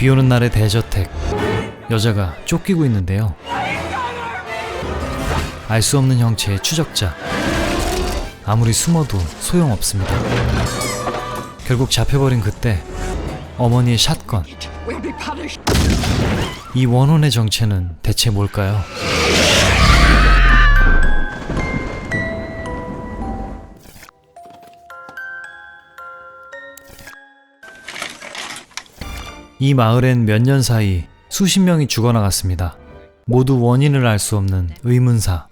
비 오는 날의 대저택. 여자가 쫓기고 있는데요. 알 수 없는 형체의 추적자. 아무리 숨어도 소용없습니다. 결국 잡혀버린 그때 어머니의 샷건. 이 원혼의 정체는 대체 뭘까요? 이 마을엔 몇 년 사이 수십 명이 죽어나갔습니다. 모두 원인을 알 수 없는 의문사.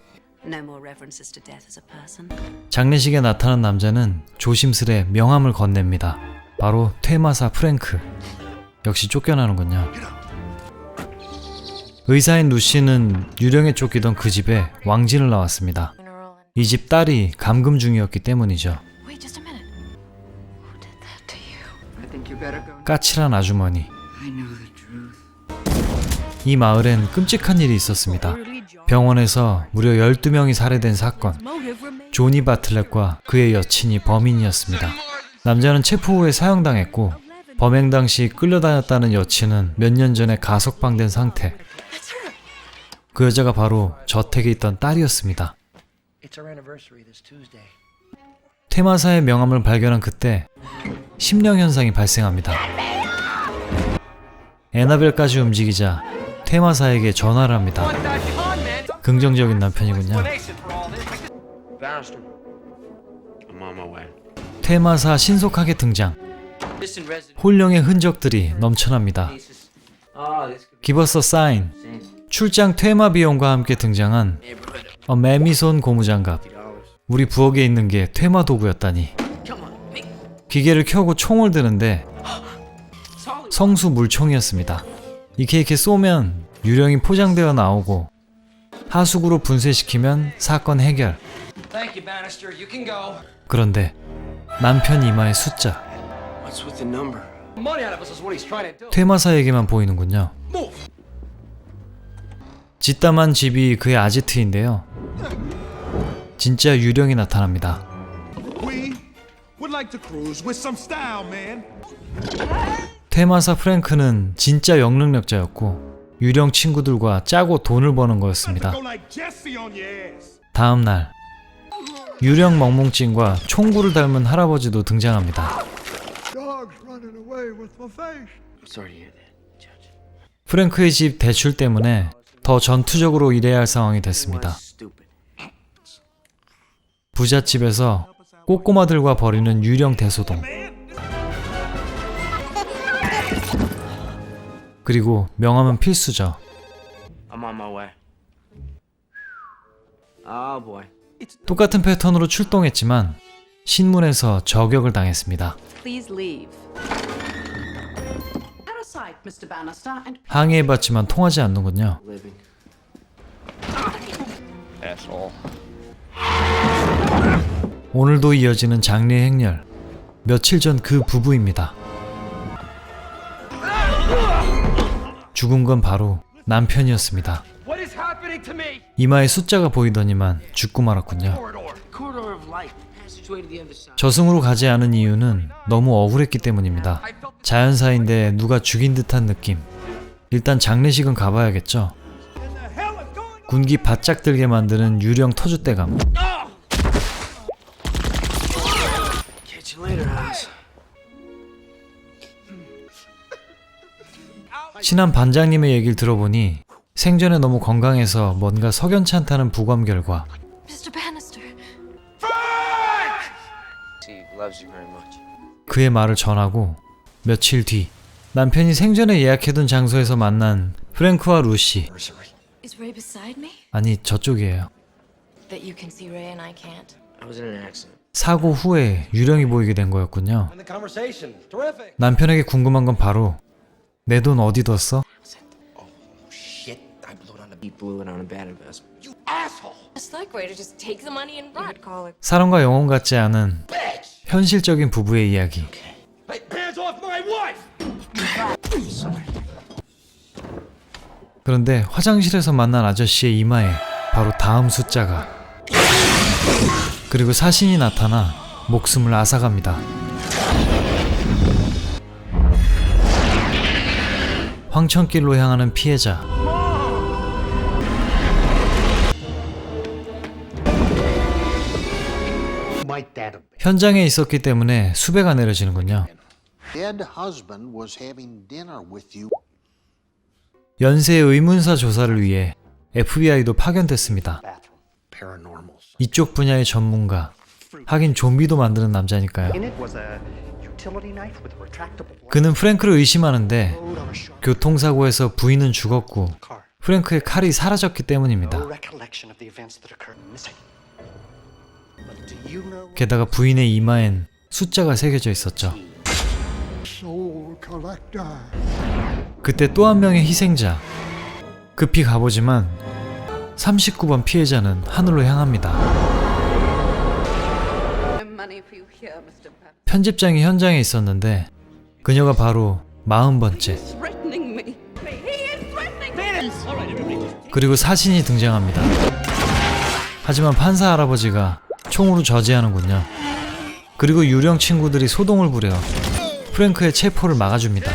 No more references to death as a person. 장례식에 나타난 남자는 조심스레 명함을 건넵니다. 바로 퇴마사 프랭크. 역시 쫓겨나는군요. 의사인 루시는 유령에 쫓기던 그 집에 왕진을 나왔습니다. 이 집 딸이 감금 중이었기 때문이죠. Wait just a minute. Who did that to you? I think you better go. 까칠한 아주머니. 이 마을엔 끔찍한 일이 있었습니다. 병원에서 무려 12명이 살해된 사건. 조니 바틀렛과 그의 여친이 범인이었습니다. 남자는 체포 후에 사형당했고 범행 당시 끌려다녔다는 여친은 몇 년 전에 가석방된 상태. 그 여자가 바로 저택에 있던 딸이었습니다. 퇴마사의 명함을 발견한 그때 심령 현상이 발생합니다. 에나벨까지 움직이자 퇴마사에게 전화를 합니다. 긍정적인 남편이군요. 퇴마사 신속하게 등장. 홀령의 흔적들이 넘쳐납니다. Ah, be insane. 출장 퇴마 비용과 함께 등장한. 어, 매미손 고무장갑. 우리 부엌에 있는 게 퇴마 도구였다니. 기계를 켜고 총을 드는데. 성수 물총이었습니다. 이렇게 이렇게 쏘면 유령이 포장되어 나오고 하수구로 분쇄시키면 사건 해결. Thank you, Bannister. You can go. 그런데 남편 이마의 숫자. What's with the number? Money out of us is what he's trying to do. 퇴마사에게만 보이는군요. 짓담한 집이 그의 아지트인데요. 진짜 유령이 나타납니다. 테마사 프랭크는 진짜 영능력자였고 유령 친구들과 짜고 돈을 버는 거였습니다. 다음 날 유령 멍뭉증과 총구를 닮은 할아버지도 등장합니다. 프랭크의 집 대출 때문에 더 전투적으로 일해야 할 상황이 됐습니다. 부잣집에서 꼬꼬마들과 벌이는 유령 대소동. 그리고 명함은 필수죠. I'm on my way. Oh boy. 똑같은 패턴으로 출동했지만 신문에서 저격을 당했습니다. Please leave. Out of sight, Mr. Bannister, and 항의해봤지만 통하지 않는군요. 오늘도 이어지는 장례 행렬. 며칠 전 그 부부입니다. 죽은 건 바로 남편이었습니다. 이마에 숫자가 보이더니만 죽고 말았군요. 저승으로 가지 않은 이유는 너무 억울했기 때문입니다. 자연사인데 누가 죽인 듯한 느낌. 일단 장례식은 가봐야겠죠. 군기 바짝 들게 만드는 유령 터줏대감. 친한 반장님의 얘기를 들어보니 생전에 너무 건강해서 뭔가 석연치 않다는 부검 결과. 그의 말을 전하고 며칠 뒤 남편이 생전에 예약해둔 장소에서 만난 프랭크와 루시? 아니 저쪽이에요. 사고 후에 유령이 보이게 된 거였군요. 남편에게 궁금한 건 바로 내 돈 어디 뒀어? 사람과 영혼 같지 않은 현실적인 부부의 이야기. 그런데 화장실에서 만난 아저씨의 이마에 바로 다음 숫자가 그리고 사신이 나타나 목숨을 앗아갑니다. 황천길로 향하는 피해자. 현장에 있었기 때문에 수배가 내려지는군요. 연쇄 의문사 조사를 위해 FBI도 파견됐습니다. 이쪽 분야의 전문가. 하긴 좀비도 만드는 남자니까요. 그는 프랭크를 의심하는데 교통사고에서 부인은 죽었고. 프랭크의 칼이 사라졌기 때문입니다. 게다가 부인의 이마엔 숫자가 새겨져 있었죠. 그때 또 한 명의 희생자. 급히 가보지만 39번 피해자는 하늘로 향합니다. 편집장이 현장에 있었는데 그녀가 바로 40번째. Threatening me. He is threatening me. 그리고 사신이 등장합니다. 하지만 판사 할아버지가 총으로 저지하는군요. 그리고 유령 친구들이 소동을 부려 프랭크의 체포를 막아줍니다.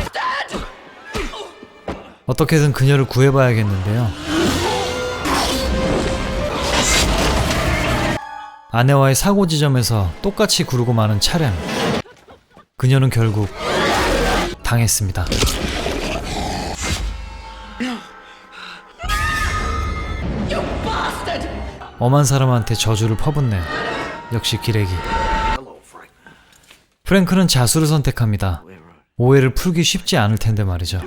어떻게든 그녀를 구해봐야겠는데요. 아내와의 사고 지점에서 똑같이 구르고 마는 차량. 그녀는 결국 당했습니다. 엄한 사람한테 저주를 퍼붓네요. 역시 기레기. 프랭크는 자수를 선택합니다. 오해를 풀기 쉽지 않을 텐데 말이죠.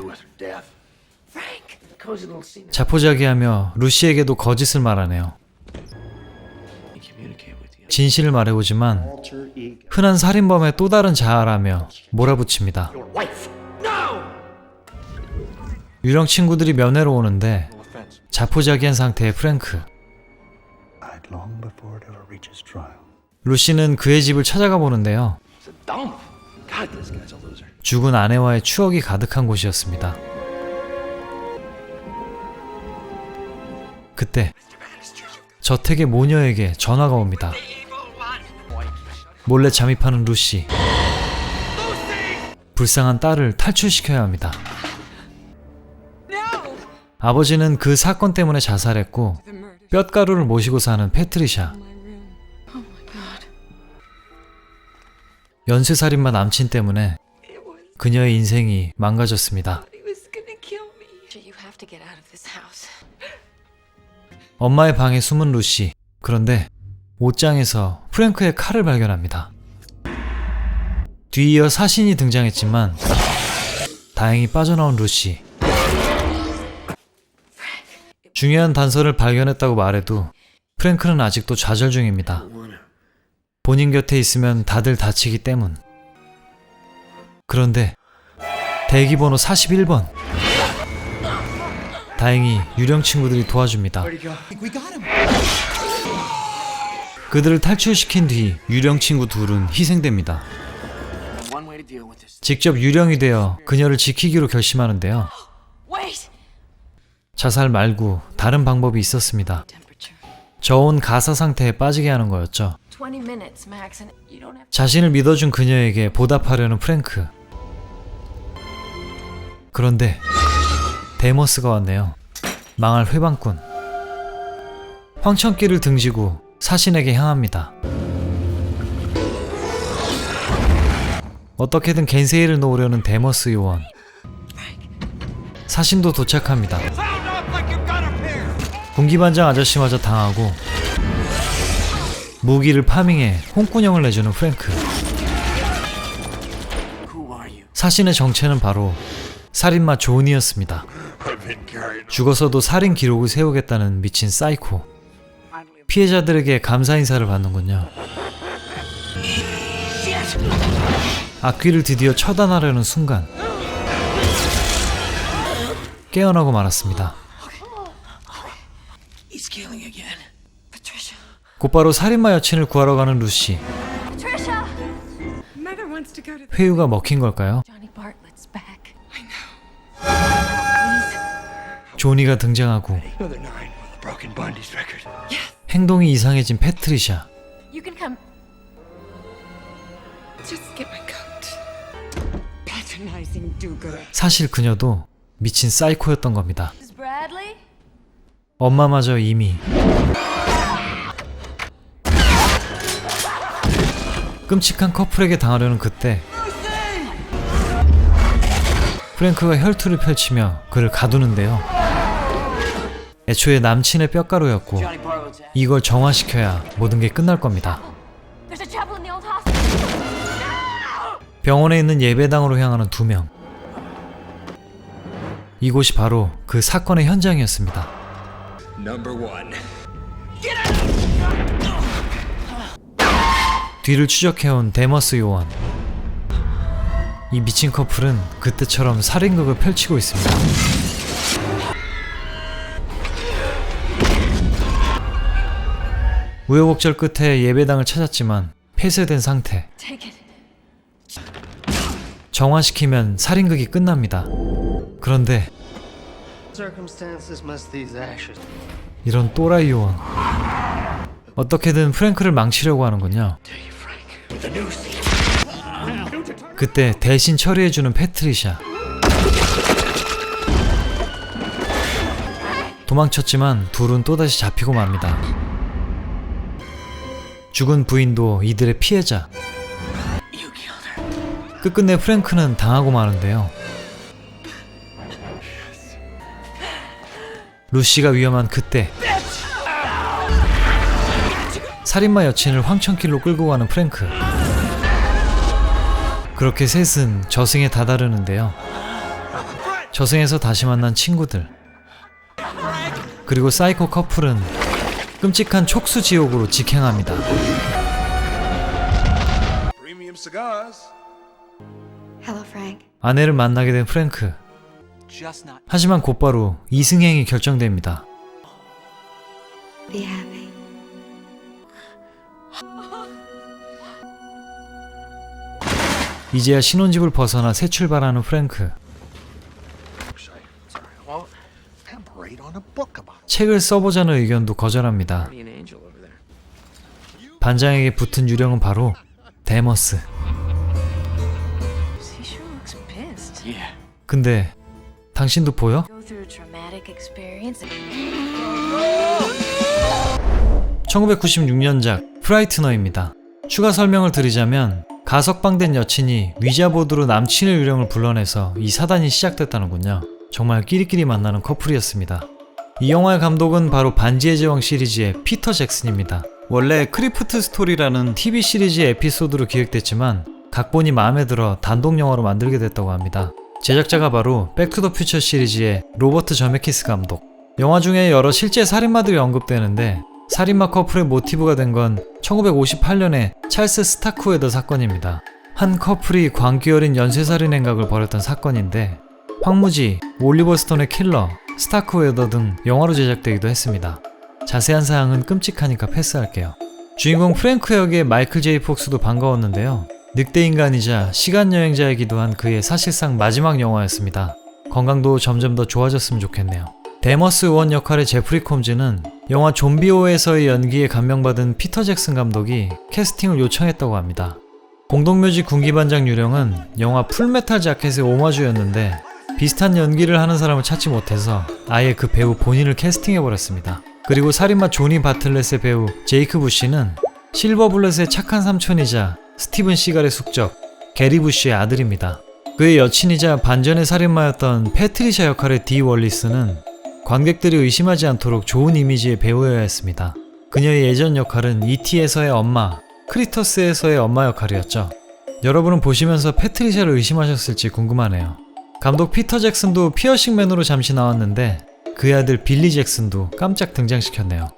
자포자기하며 루시에게도 거짓을 말하네요. 진실을 말해보지만 흔한 살인범의 또 다른 자아라며 몰아붙입니다. 유령 친구들이 면회로 오는데 자포자기한 상태의 프랭크. 루시는 그의 집을 찾아가 보는데요. 죽은 아내와의 추억이 가득한 곳이었습니다. 그때 저택의 모녀에게 전화가 옵니다. 몰래 잠입하는 루시. 불쌍한 딸을 탈출시켜야 합니다. 아버지는 그 사건 때문에 자살했고 뼛가루를 모시고 사는 패트리샤. 연쇄살인마 남친 때문에 그녀의 인생이 망가졌습니다. 엄마의 방에 숨은 루시. 그런데 옷장에서 프랭크의 칼을 발견합니다. 뒤이어 사신이 등장했지만 다행히 빠져나온 루시. 중요한 단서를 발견했다고 말해도 프랭크는 아직도 좌절 중입니다. 본인 곁에 있으면 다들 다치기 때문. 그런데 대기번호 41번. 다행히 유령 친구들이 도와줍니다. 그들을 탈출시킨 뒤 유령 친구 둘은 희생됩니다. 직접 유령이 되어 그녀를 지키기로 결심하는데요. 자살 말고 다른 방법이 있었습니다. 저온 가사 상태에 빠지게 하는 거였죠. 20 minutes max, and you don't have. 자신을 믿어준 그녀에게 보답하려는 프랭크. 그런데 데머스가 왔네요. 망할 회방꾼. 황천길을 등지고 사신에게 향합니다. 어떻게든 겐세이를 놓으려는 데머스 요원. 사신도 도착합니다. 군기반장 아저씨마저 당하고 무기를 파밍해 홍군형을 내주는 프랭크. 사신의 정체는 바로 살인마 존이었습니다. 죽어서도 살인 기록을 세우겠다는 미친 사이코. 피해자들에게 감사 인사를 받는군요. 악귀를 드디어 처단하려는 순간 깨어나고 말았습니다. He's killing again. Patricia. 곧바로 살인마 여친을 구하러 가는 루시. Patricia. Mother wants to go to. 회유가 먹힌 걸까요? 조니가 등장하고 행동이 이상해진 패트리샤. You can come. Just get my coat. Patronizing do-gooder. 사실 그녀도 미친 사이코였던 겁니다. Bradley? 엄마마저 이미 끔찍한 커플에게 당하려는 그때 프랭크가 혈투를 펼치며 그를 가두는데요. 애초에 남친의 뼈가루였고. 이걸 정화시켜야 모든 게 끝날 겁니다. 병원에 있는 예배당으로 향하는 두 명. 이곳이 바로 그 사건의 현장이었습니다. 뒤를 추적해온 데머스 요원. 이 미친 커플은 그때처럼 살인극을 펼치고 있습니다. 우여곡절 끝에 예배당을 찾았지만 폐쇄된 상태. 정화시키면 살인극이 끝납니다. 그런데. 이런 또라이 요원. 어떻게든 프랭크를 망치려고 하는군요. 그때 대신 처리해주는 패트리샤. 도망쳤지만 둘은 또다시 잡히고 맙니다. 죽은 부인도 이들의 피해자. 끝끝내 프랭크는 당하고 마는데요. 루시가 위험한 그때 살인마 여친을 황천길로 끌고 가는 프랭크 그렇게 셋은 저승에 다다르는데요 저승에서 다시 만난 친구들 그리고 사이코 커플은 끔찍한 촉수 지옥으로 직행합니다. 아내를 만나게 된 프랭크. 하지만 곧바로 이승행이 결정됩니다. 이제야 신혼집을 벗어나 새 출발하는 프랭크 책을 써보자는 의견도 거절합니다. 반장에게 붙은 유령은 바로 데머스. 근데 당신도 보여? Go through a traumatic experience. 1996년작 프라이트너입니다. 추가 설명을 드리자면 가석방된 여친이 위자보드로 남친의 유령을 불러내서 이 사단이 시작됐다는군요. 정말 끼리끼리 만나는 커플이었습니다. 이 영화의 감독은 바로 반지의 제왕 시리즈의 피터 잭슨입니다. 원래 크리프트 스토리라는 TV 시리즈의 에피소드로 기획됐지만 각본이 마음에 들어 단독 영화로 만들게 됐다고 합니다. 제작자가 바로 백투더퓨처 시리즈의 로버트 저메키스 감독. 영화 중에 여러 실제 살인마들이 언급되는데 살인마 커플의 모티브가 된 건 1958년에 찰스 스타크웨더 사건입니다. 한 커플이 광기 어린 연쇄살인 행각을 벌였던 사건인데 황무지, 올리버 스톤의 킬러, 스타크웨더 등 영화로 제작되기도 했습니다. 자세한 사항은 끔찍하니까 패스할게요. 주인공 프랭크 역의 마이클 제이 폭스도 반가웠는데요. 늑대 인간이자 시간 여행자이기도 한 그의 사실상 마지막 영화였습니다. 건강도 점점 더 좋아졌으면 좋겠네요. 데머스 원 역할의 제프리 콤즈는 영화 좀비오에서의 연기에 감명받은 피터 잭슨 감독이 캐스팅을 요청했다고 합니다. 공동묘지 군기반장 유령은 영화 풀메탈 자켓의 오마주였는데 비슷한 연기를 하는 사람을 찾지 못해서 아예 그 배우 본인을 캐스팅해버렸습니다. 그리고 살인마 조니 바틀렛의 배우 제이크 부시는 실버 블렛의 착한 삼촌이자 스티븐 시갈의 숙적 게리 부시의 아들입니다. 그의 여친이자 반전의 살인마였던 패트리샤 역할의 디 월리스는 관객들이 의심하지 않도록 좋은 이미지의 배우여야 했습니다. 그녀의 예전 역할은 E.T.에서의 엄마, 크리터스에서의 엄마 역할이었죠. 여러분은 보시면서 패트리샤를 의심하셨을지 궁금하네요. 감독 피터 잭슨도 피어싱맨으로 잠시 나왔는데 그의 아들 빌리 잭슨도 깜짝 등장시켰네요.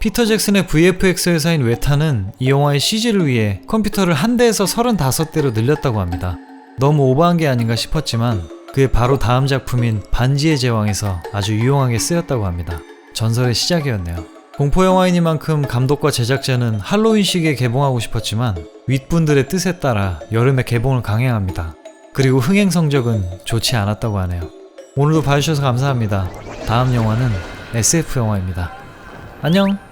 피터 잭슨의 VFX 회사인 웨타는 이 영화의 CG를 위해 컴퓨터를 한 대에서 35대로 늘렸다고 합니다. 너무 오버한 게 아닌가 싶었지만 그의 바로 다음 작품인 반지의 제왕에서 아주 유용하게 쓰였다고 합니다. 전설의 시작이었네요. 공포 영화이니만큼 감독과 제작자는 할로윈식에 개봉하고 싶었지만 윗분들의 뜻에 따라 여름에 개봉을 강행합니다. 그리고 흥행 성적은 좋지 않았다고 하네요. 오늘도 봐주셔서 감사합니다. 다음 영화는 SF 영화입니다. 안녕!